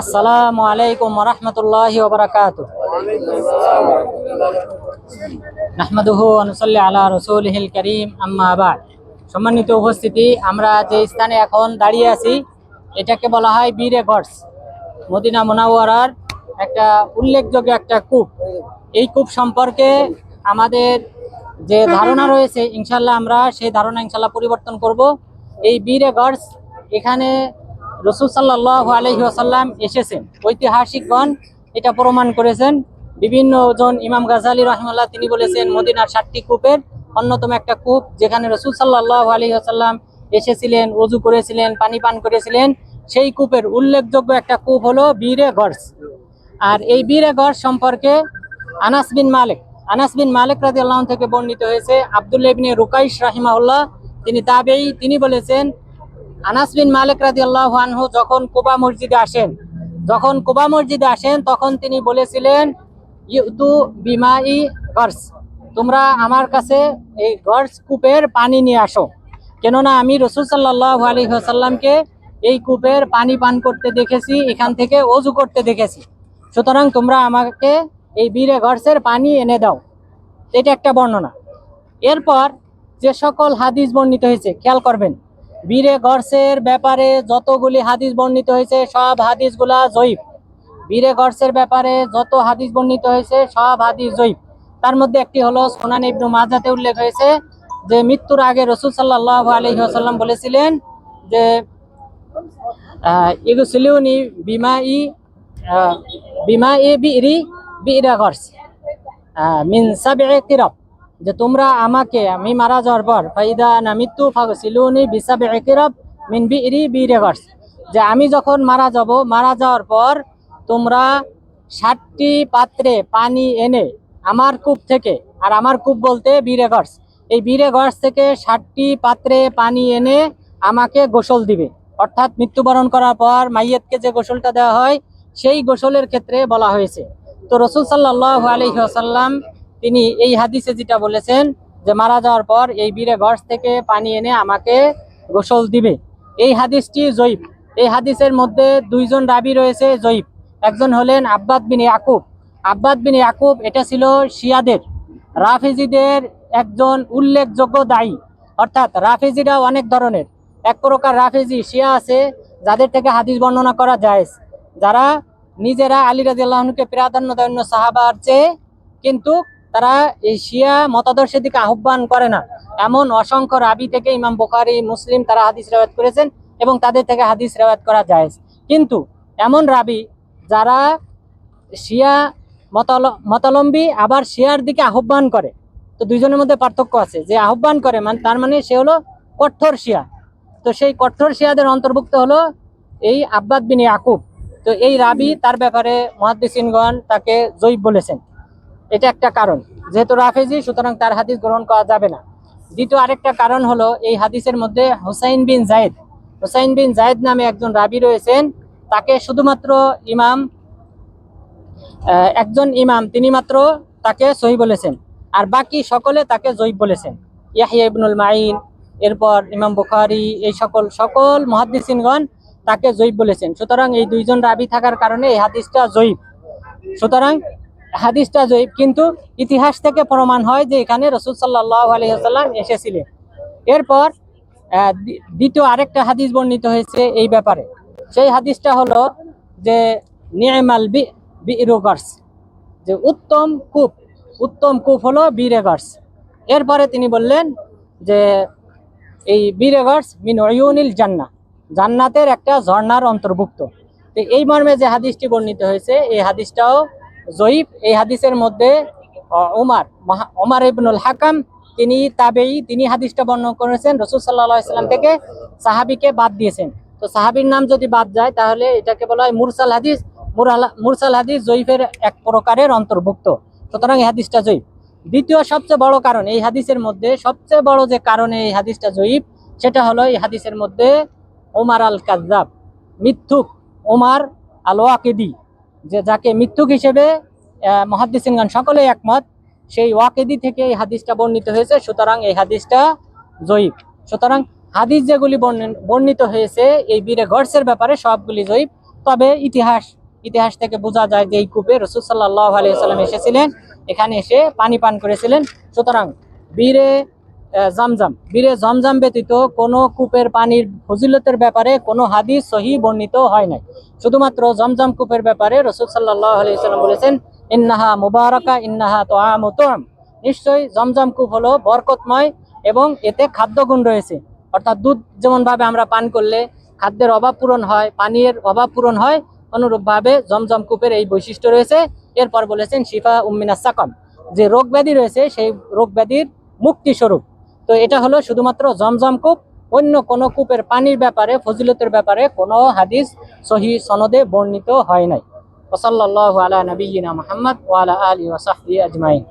আসসালামু আলাইকুম রহমতুল্লাহি ওবরাকাত নাহমাদুহু অনুসল্লি আলা রসুলহিল করিম, আম্মা বাদ। সম্মানিত উপস্থিতি, আমরা যে স্থানে এখন দাঁড়িয়ে আছি, এটাকে বলা হয় বীরে গডস মদিনা মোনাওয়ারার একটা উল্লেখযোগ্য একটা কূপ। এই কূপ সম্পর্কে আমাদের যে ধারণা রয়েছে ইনশাল্লাহ আমরা সেই ধারণা ইনশাল্লাহ পরিবর্তন করব। এই বীরে গডস এখানে রসুল সাল্লাহ আলহি আসাল্লাম এসেছেন। ঐতিহাসিকগণ এটা প্রমাণ করেছেন। বিভিন্ন জন ইমাম গাজালি রহমাল্লাহ তিনি বলেছেন, মদিনার ষাটটি কূপের অন্যতম একটা কূপ যেখানে রসুল সাল্লাহ আলহি আসাল্লাম এসেছিলেন অজু করেছিলেন, পানি পান করেছিলেন। সেই কূপের উল্লেখযোগ্য একটা কূপ হলো বীরে গড়স আর এই বীরে গড় সম্পর্কে আনাস বিন মালিক, আনাস বিন মালিক রাজি আল্লাহ থেকে বর্ণিত হয়েছে, আবদুল্লাহ রুকাইশ রাহিমাউল্লাহ তিনি তাবেই তিনি বলেছেন আনাস বিন মালিক রাজি আনহু যখন কুবা মসজিদে আসেন, যখন কুবা মসজিদে আসেন, তখন তিনি বলেছিলেন, ইউতু বিমাই গর্স তোমরা আমার কাছে এই গর্স কূপের পানি নিয়ে আসো। কেননা আমি রসুল সাল্লাহ আলী সাল্লামকে এই কূপের পানি পান করতে দেখেছি, এখান থেকে অজু করতে দেখেছি। সুতরাং তোমরা আমাকে এই বীরে গর্সের পানি এনে দাও। এটা একটা বর্ণনা। এরপর যে সকল হাদিস বর্ণিত হয়েছে, খেয়াল করবেন বীরে গর্সের ব্যাপারে যতগুলি হাদিস বর্ণিত হয়েছে সব হাদিসগুলা জয়ীফ। বীরে গর্সের ব্যাপারে যত হাদিস বর্ণিত হয়েছে সব হাদিস জয়ীফ। তার মধ্যে একটি হলো সোনান ইবনু মাজাতে উল্লেখ হয়েছে যে মৃত্যুর আগে রসুল সাল্লাহ আলহি আসাল্লাম বলেছিলেন যে ইগুসলিউনি বিমা ই বিমা ই বিরি বিরা গর্স আহ, মিন সাবে কিরব যে তোমরা আমাকে, আমি মারা যাওয়ার পর, ফাইদা না মৃত্যু ফাগসিলুনি বিসাবে কিরব বিরি বিরে গর্স যে আমি যখন মারা যাব, মারা যাওয়ার পর তোমরা ষাটটি পাত্রে পানি এনে আমার কূপ থেকে, আর আমার কূপ বলতে বীরে গর্স এই বীরে গর্স থেকে ষাটটি পাত্রে পানি এনে আমাকে গোসল দিবে। অর্থাৎ মৃত্যুবরণ করার পর মাইয়েতকে যে গোসলটা দেওয়া হয়, সেই গোসলের ক্ষেত্রে বলা হয়েছে। তো রসুল সাল্লাহ আলহিহাসাল্লাম তিনি এই হাদিসে যেটা বলেছেন যে মারা যাওয়ার পর এই বীরে গর্স থেকে পানি এনে আমাকে গোসল দিবে। এই হাদিসটি জয়ীব এই হাদিসের মধ্যে দুইজন রাবি রয়েছে জয়ীব একজন হলেন আব্বাদ বিন ইয়াকুব। আব্বাদ বিন ইয়াকুব এটা ছিল শিয়াদের। রাফেজিদের একজন উল্লেখযোগ্য দায়ী। অর্থাৎ রাফেজিরা অনেক ধরনের। এক প্রকার রাফেজি শিয়া আছে যাদের থেকে হাদিস বর্ণনা করা যায় যারা নিজেরা আলী রাজি আল্লাহকে প্রাধান্য দেয় সাহাবার চেয়ে, কিন্তু তারা এই শিয়া মতাদর্শের দিকে আহ্বান করে না। এমন অসংখ্য রাবি থেকে ইমাম বুখারি, মুসলিম তারা হাদিস রেওয়াত করেছেন এবং তাদের থেকে হাদিস রেওয়াত করা যায় কিন্তু এমন রাবি যারা শিয়া মতাল, মতালম্বী আবার শিয়ার দিকে আহ্বান করে, তো দুইজনের মধ্যে পার্থক্য আছে। যে আহ্বান করে মানে তার মানে সে হলো কঠোর শিয়া। তো সেই কঠোর শিয়াদের অন্তর্ভুক্ত হলো এই আব্বাদ বিন ইয়াকুব। তো এই রাবি তার ব্যাপারে মহাদ্দিসিনগণ তাকে জৈব বলেছেন। এটা একটা কারণ। যেহেতু রাফেজি, সুতরাং তার হাদিস গ্রহণ করা যাবে না। দ্বিতীয় আরেকটা কারণ হলো, এই হাদিসের মধ্যে হুসাইন বিন জায়েদ। হুসাইন বিন জায়েদ নামে একজন রাবি রয়েছেন। তাকে শুধুমাত্র ইমাম একজন ইমাম, তিনি মাত্র তাকে সহি বলেছেন। আর বাকি সকলে তাকে জৈব বলেছেন। ইয়াহিয়া ইবনুল মাইন এরপর ইমাম বুখারি, এই সকল সকল মহাদ্দিসিনগণ তাকে জয়ীব বলেছেন। সুতরাং এই দুইজন রাবি থাকার কারণে এই হাদিসটা জয়ীব। সুতরাং হাদিসটা জয়ীব, কিন্তু ইতিহাস থেকে প্রমাণ হয় যে এখানে রসুল সাল্লাহ আলহিহাল্লাম এসেছিলেন। এরপর দ্বিতীয় আরেকটা হাদিস বর্ণিত হয়েছে এই ব্যাপারে। সেই হাদিসটা হলো যে নিয়মাল বি, বিরোগার্স, যে উত্তম কূপ উত্তম কূপ হলো বীরেগার্স। এরপরে তিনি বললেন যে, এই বীরেগার্স মিন অয়ুনিল জান্না জান্নাতের একটা ঝর্ণার অন্তর্ভুক্ত। তো এই মর্মে যে হাদিসটি বর্ণিত হয়েছে, এই হাদিসটাও জয়ীব এই হাদিসের মধ্যে মহা- ওমর ইবনুল হাকাম, তিনি তাবেই, তিনি হাদিসটা বর্ণনা করেছেন, রসুল সাল্লাহ ইসলাম থেকে সাহাবিকে বাদ দিয়েছেন। তো সাহাবির নাম যদি বাদ যায়, তাহলে এটাকে বলা হয় মুরসাল হাদিস। মুরসাল হাদিস জয়ীফের এক প্রকারের অন্তর্ভুক্ত। সুতরাং এই হাদিসটা জয়ীফ। দ্বিতীয় সবচেয়ে বড় কারণ, এই হাদিসের মধ্যে সবচেয়ে বড় যে কারণে এই হাদিসটা জয়ীফ, সেটা হলো এই হাদিসের মধ্যে ওমার আল কাজাব মিথ্যুক ওমার আল ওয়াকেদি যে যাকে মিথ্যুক হিসেবে মহাদ্দিসিনগান সকলে একমত, সেই ওয়াকেদি থেকে এই হাদিসটা বর্ণিত হয়েছে, সুতরাং এই হাদিসটা জয়ীব সুতরাং হাদিস যেগুলি বর্ণিত হয়েছে, এই বীরে গর্সের ব্যাপারে সবগুলি জয়ীব তবে ইতিহাস ইতিহাস থেকে বোঝা যায় যে এই কূপে রসুল সাল্লাহ আলিয়াল্লাম এসেছিলেন, এখানে এসে পানি পান করেছিলেন। সুতরাং বীরে জমজম। বীরে জমজম ব্যতীত কোনো কূপের পানির ফজিলতের ব্যাপারে কোনো হাদিস সহি বর্ণিত হয় নাই। শুধুমাত্র জমজম কূপের ব্যাপারে রসুল সাল্লাহ আলিয়াল্লাম বলেছেন, ইন্নাহা মুবারকা, ইন্নাহা তো আমতম নিশ্চয়ই জমজম কূপ হলো বরকতময় এবং এতে খাদ্যগুণ রয়েছে। অর্থাৎ দুধ যেমনভাবে আমরা পান করলে খাদ্যের অভাব পূরণ হয়, পানীয়ের অভাব পূরণ হয়, অনুরূপভাবে জমজম কূপের এই বৈশিষ্ট্য রয়েছে। এরপর বলেছেন, শিফা উম্মিনা সাকম। যে রোগ ব্যাধি রয়েছে, সেই রোগ ব্যাধির মুক্তি স্বরূপ তো এটা হলো শুধুমাত্র জমজম কূপ। অন্য কোনো কূপের পানির ব্যাপারে, ফজিলতের ব্যাপারে কোনো হাদিস, সহি সনদে বর্ণিত হয় নাই। ওসল্লাহ আলা নবীনা মোহাম্মদ ওয়ালা আলী ওসাহি আজমাইন।